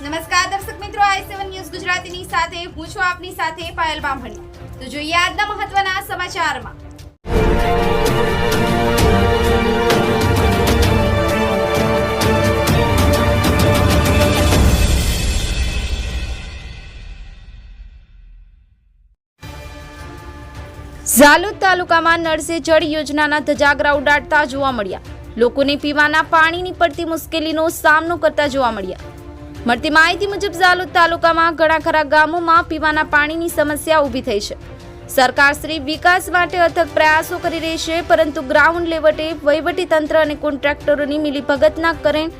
નમસ્કાર દર્શક મિત્રો, આઈ સેવન ન્યૂઝ ગુજરાતીની સાથે, હું છું આપની સાથે પાયલ બામણી. તો જોઈએ આજના મહત્વના સમાચારમાં. ઝાલોદ તાલુકામાં નળસે જળ યોજનાના ધજાગરા ઉડાડતા જોવા મળ્યા. લોકોને પીવાના પાણીની પડતી મુશ્કેલીનો સામનો કરતા જોવા મળ્યા. મળતી માહિતી મુજબ ઝાલોદ તાલુકામાં ઘણા ખરા ગામોમાં પીવાના પાણીની સમસ્યા ઊભી થઈ છે. સરકાર શ્રી વિકાસ માટે અથક પ્રયાસો કરી રહી છે, પરંતુ ગ્રાઉન્ડ લેવટે વહીવટી તંત્ર અને કોન્ટ્રાક્ટરોની મિલીભગતના કરેણ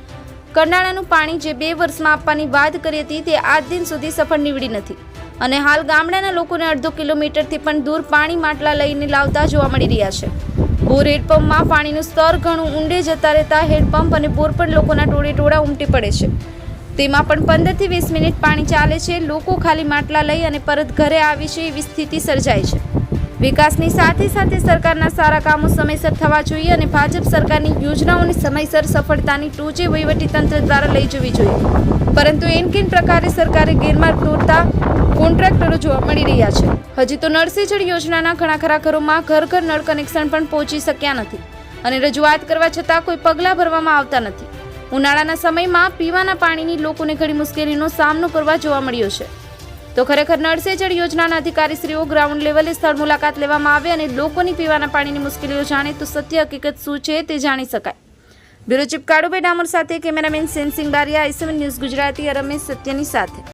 કંડાળાનું પાણી જે બે વર્ષમાં આપવાની વાત કરી હતી, તે આજ દિન સુધી સફળ નીવડી નથી. અને હાલ ગામડાના લોકોને અડધો કિલોમીટરથી પણ દૂર પાણી માટલા લઈને લાવતા જોવા મળી રહ્યા છે. બોર હેડપંપમાં પાણીનું સ્તર ઘણું ઊંડે જતા રહેતા હેડપંપ અને બોર પણ લોકોના ટોળે ટોળા ઉમટી પડે છે. તેમાં પણ પંદરથી વીસ મિનિટ પાણી ચાલે છે. લોકો ખાલી માટલા લઈ અને પરત ઘરે આવી છે એવી સ્થિતિ સર્જાય છે. વિકાસની સાથે સાથે સરકારના સારા કામો સમયસર થવા જોઈએ અને ભાજપ સરકારની યોજનાઓની સમયસર સફળતાની ટોચે વહીવટીતંત્ર દ્વારા લઈ જવી જોઈએ. પરંતુ એનકેન પ્રકારે સરકારે ગેરમાર્ગ દોરતા કોન્ટ્રાક્ટરો જોવા મળી રહ્યા છે? હજી તો નળ યોજનાના ઘણા ખરા ઘરોમાં ઘર ઘર નળ કનેક્શન પણ પહોંચી શક્યા નથી. અને રજૂઆત કરવા છતાં કોઈ પગલાં ભરવામાં આવતા નથી. ઉનાળાના સમયમાં પીવાના પાણીની લોકોને ઘણી મુશ્કેલીનો સામનો કરવા જોવા મળ્યો છે. તો ખરેખર નળ યોજનાના અધિકારીશ્રીઓ ગ્રાઉન્ડ લેવલે સ્થળ મુલાકાત લેવામાં આવે અને લોકોની પીવાના પાણીની મુશ્કેલીઓ જાણે તો સત્ય હકીકત શું છે તે જાણી શકાય. બ્યુરો ચીફ કાળુભાઈ ડામોર સાથે cameraman Sensing Bariya I seven news Gujarati Ramesh સત્યની સાથે.